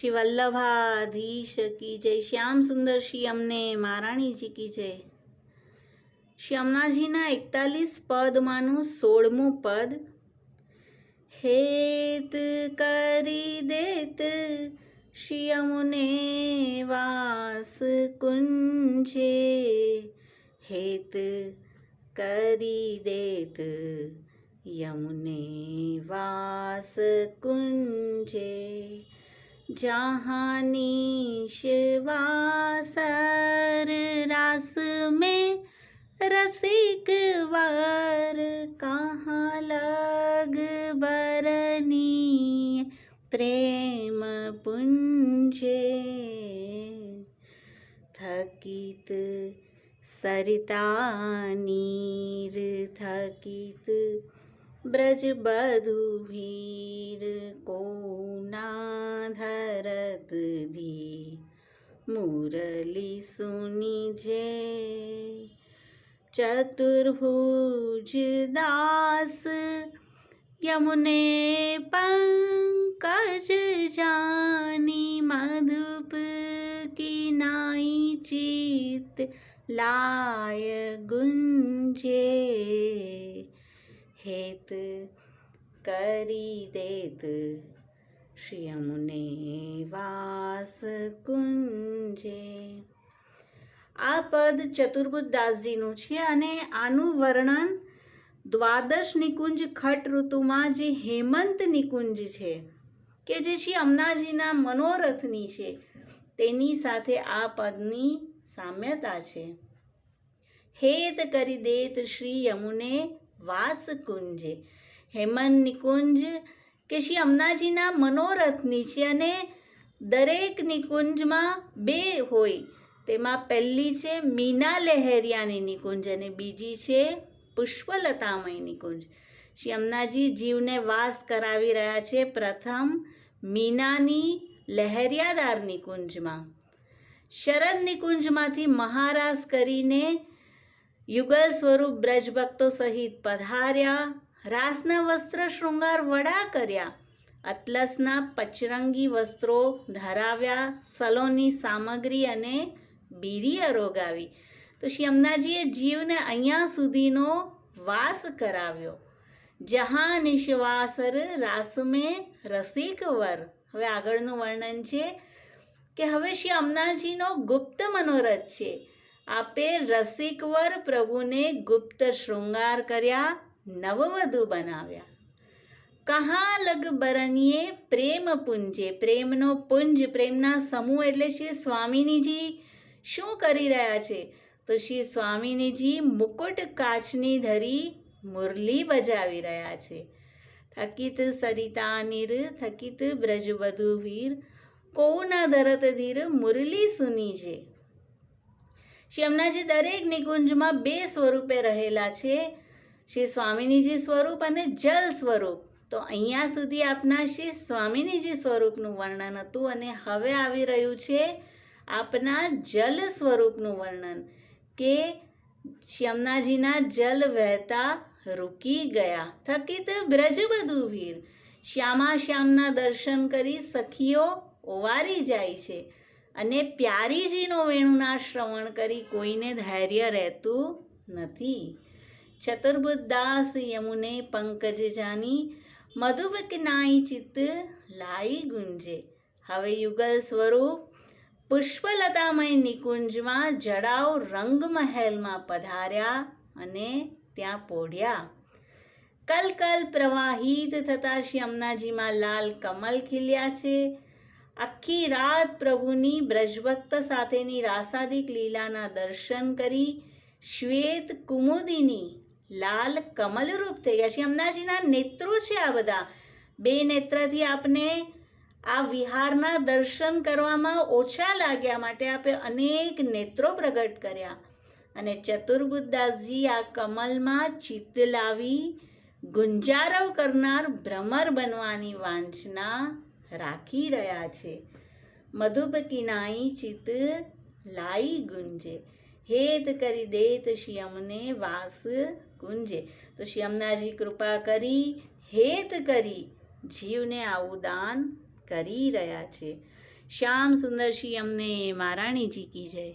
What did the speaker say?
શ્રી વલ્લભાધીશ કી જય. શ્યામ સુંદર શ્રી અમને મહારાણીજી કી જય. શ્રી અમનાજીના એકતાલીસ પદમાંનું સોળમું પદ. હેત કરી દેત શ્રી અમને વાસ કુંજે. હેત કરી દેત યમુને વાસ કુંજે. जहाँ निशवासर रास में रसिक वर कहाँ लग बरनी प्रेम पुंजे थकित सरिता नीर थकित બ્રજ બધુ ભીર કોના ધરત ધી મુરલી સુની જે ચતુર્ભુજ દાસ યમુને પંકજ જાની મધુપ કિનાઈ ચિત લાય ગુંજે હેત કરી દેત શ્રી અમને વાસ કુંજે આ પદ ચતુર્બુદ્ધ દાસજીનું છે અને આનું વર્ણન દ્વાદશ નિકુંજ ખટ ઋતુમાં જે હેમંત નિકુંજ છે, કે જે શ્રી અમનાજીના મનોરથની છે, તેની સાથે આ પદની સામ્યતા છે. હેત કરી દેત શ્રી યમુને વાસ કુંજે હેમંત નિકુંજ કે શ્રી અમનાજીના મનોરથની છે અને દરેક નિકુંજમાં બે હોય. તેમાં પહેલી છે મીના લહેરિયાની નિકુંજ અને બીજી છે પુષ્પલતામય નિકુંજ. શ્રી અમનાજી જીવને વાસ કરાવી રહ્યા છે પ્રથમ મીનાની લહેરિયાદાર નિકુંજમાં. શરદ નિકુંજમાંથી મહારાસ કરીને યુગલ સ્વરૂપ બ્રજભક્તો સહિત પધાર્યા, રાસના વસ્ત્ર શૃંગાર વડા કર્યા, અતલસના પચરંગી વસ્ત્રો ધરાવ્યા, સલોની સામગ્રી અને બીરી અરોગાવી. તો શ્રી અમનાજીએ જીવને અહીંયા સુધીનો વાસ કરાવ્યો. જહાં નિશ્વાસર રાસમે રસિક વર. હવે આગળનું વર્ણન છે કે હવે શ્રી અમનાજીનો ગુપ્ત મનોરથ છે. આપે રસિકવર પ્રભુને ગુપ્ત શૃંગાર કર્યા, નવવધુ બનાવ્યા. કહા લગ બરનીએ પ્રેમ પુંજે, પ્રેમનો પુંજ પ્રેમના સમૂહ એટલે શ્રી સ્વામિનીજી. શું કરી રહ્યા છે? તો શ્રી સ્વામિનીજી મુકુટ કાચની ધરી મુરલી બજાવી રહ્યા છે. થકિત સરિતા નિર થકિત બ્રજવધુ વીર કોના ધરત ધીર મુરલી સુની છે શ્રી અમનાજી દરેક નિકુંજમાં બે સ્વરૂપે રહેલા છે, શ્રી સ્વામિનીજી સ્વરૂપ અને જલ સ્વરૂપ. તો અહીંયા સુધી આપના શ્રી સ્વામિનીજી સ્વરૂપનું વર્ણન હતું અને હવે આવી રહ્યું છે આપના જલ સ્વરૂપનું વર્ણન, કે શ્યામનાજીના જલ વહેતા રૂકી ગયા. થકિત બ્રજ બધું વીર. શ્યામા શ્યામના દર્શન કરી સખીઓ ઓવારી જાય છે. અને પ્યારીજીનો વેણુના શ્રવણ કરી કોઈને ધૈર્ય રહેતું નથી. ચતુર્બુદ્દાસ યમુને પંકજ જાની, મધુબક નાઈ ચિત્ત લાઈ ગુંજે. હવે યુગલ સ્વરૂપ, પુષ્પલતામય નિકુંજમાં જડાવ રંગમહેલમાં પધાર્યા અને ત્યાં પોઢ્યા. કલકલ પ્રવાહિત થતા શ્રી અમનાજીમાં લાલ કમલ ખીલ્યા છે. આખી રાત પ્રભુની બ્રજભક્ત સાથેની રાસાદિક લીલાના દર્શન કરી શ્વેત કુમુદિની લાલ કમલરૂપ થઈ ગયા. છે અમનાજીના નેત્રો છે આ બધા. બે નેત્રથી આપને આ વિહારના દર્શન કરવામાં ઓછા લાગ્યા માટે આપે અનેક નેત્રો પ્રગટ કર્યા. અને ચતુર્બુદ્દાસજી આ કમલમાં ચિત્ત લાવી ગુંજારવ કરનાર ભ્રમર બનવાની વાંચના રાખી રહ્યા છે. મધુપકીનાઈ ચિત લાઈ ગુંજે. હેત કરી દેત તો શિયમને વાસ ગુંજે. તો શ્રી કૃપા કરી હેત કરી જીવને આવું દાન કરી રહ્યા છે. શ્યામ સુંદર શિયમને મહારાણીજી કી જય.